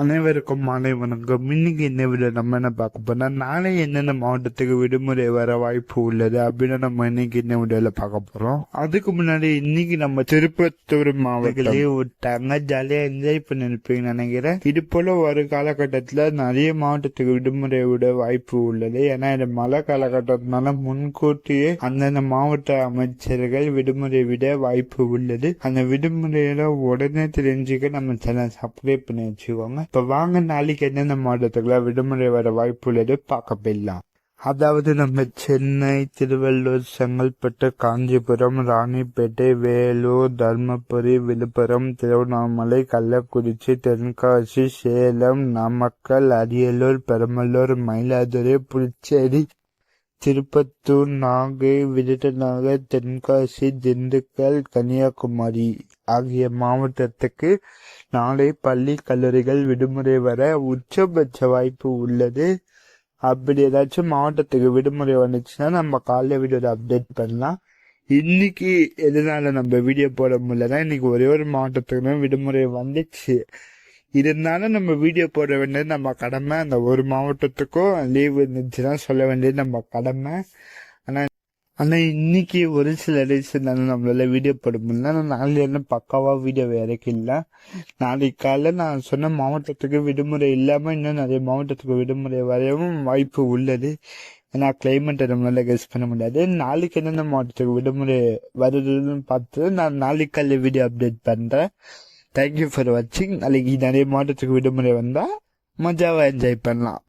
அனைவருக்கும் மாலை வணக்கம். இன்னைக்கு என்ன வீடியோ நம்ம என்ன பார்க்க போனா நாளை என்னென்ன மாவட்டத்துக்கு விடுமுறை வர வாய்ப்பு உள்ளது அப்படின்னு நம்ம இன்னைக்கு என்ன வீடியோல பார்க்க போறோம். அதுக்கு முன்னாடி இன்னைக்கு நம்ம திருப்பத்தூர் மாவட்டத்திலேயே விட்டாங்க ஜாலியா என்ஜாய் பண்ணிருப்பீங்கன்னு நினைக்கிறேன். இது போல ஒரு காலகட்டத்துல நிறைய மாவட்டத்துக்கு விடுமுறை விட வாய்ப்பு உள்ளது. ஏன்னா இது மழை காலகட்டத்தினால முன்கூட்டியே அந்தந்த மாவட்ட அமைச்சர்கள் விடுமுறை விட வாய்ப்பு உள்ளது. அந்த விடுமுறையில உடனே தெரிஞ்சுக்க நம்ம சேனல் சப்ஸ்கிரைப் பண்ணி வச்சுக்கோங்க. இப்ப வாங்க நாளைக்கு என்னென்ன மாவட்டத்துக்குள்ள விடுமுறை வர வாய்ப்பு உள்ளது பார்க்க போயிடலாம் அதாவது நம்ம சென்னை திருவள்ளூர் செங்கல்பட்டு காஞ்சிபுரம் ராணிப்பேட்டை வேலூர் தர்மபுரி விழுப்புரம் திருவண்ணாமலை கள்ளக்குறிச்சி தென்காசி சேலம் நாமக்கல் அரியலூர் பெரம்பலூர் மயிலாதுறை புதுச்சேரி திருப்பத்தூர் நாகை விருதுநகர் தென்காசி திண்டுக்கல் கன்னியாகுமரி ஆகிய மாவட்டத்துக்கு நாளை பள்ளி கல்லூரிகள் விடுமுறை வர உச்சபட்ச வாய்ப்பு உள்ளது. அப்படி ஏதாச்சும் மாவட்டத்துக்கு விடுமுறை வந்துச்சுன்னா நம்ம காலைல வீடியோட அப்டேட் பண்ணலாம். இன்னைக்கு எதனால நம்ம வீடியோ போட முடியலன்னா இன்னைக்கு ஒரே ஒரு மாவட்டத்துக்குமே விடுமுறை வந்துச்சு. இருந்தாலும் நம்ம வீடியோ போட வேண்டியது நம்ம கடமை. அந்த ஒரு மாவட்டத்துக்கும் லீவ் இருந்துச்சுன்னா சொல்ல வேண்டியது நம்ம கடமை. ஆனால் ஆனால் இன்னைக்கு ஒரு சில ரீசன்னால நம்மளால வீடியோ போட முடியல. ஆனா நாளைல இருந்து வீடியோ இறக்கில்ல நாளைக்கு காலைல நான் சொன்ன மாவட்டத்துக்கு விடுமுறை இல்லாமல் இன்னும் நிறைய மாவட்டத்துக்கு விடுமுறை வரையவும் வாய்ப்பு உள்ளது. ஏன்னா கிளைமேட்டை நம்மளால கெஸ் பண்ண முடியாது. நாளைக்கு என்னென்ன மாவட்டத்துக்கு விடுமுறை வருதுன்னு பார்த்து நான் நாளைக்கு காலையில் வீடியோ அப்டேட் பண்ணுறேன் தேங்க்யூ ஃபார் வாட்சிங் நாளைக்கு நிறைய மாவட்டத்துக்கு விடுமுறை வந்தால் மஜாவாக என்ஜாய் பண்ணலாம்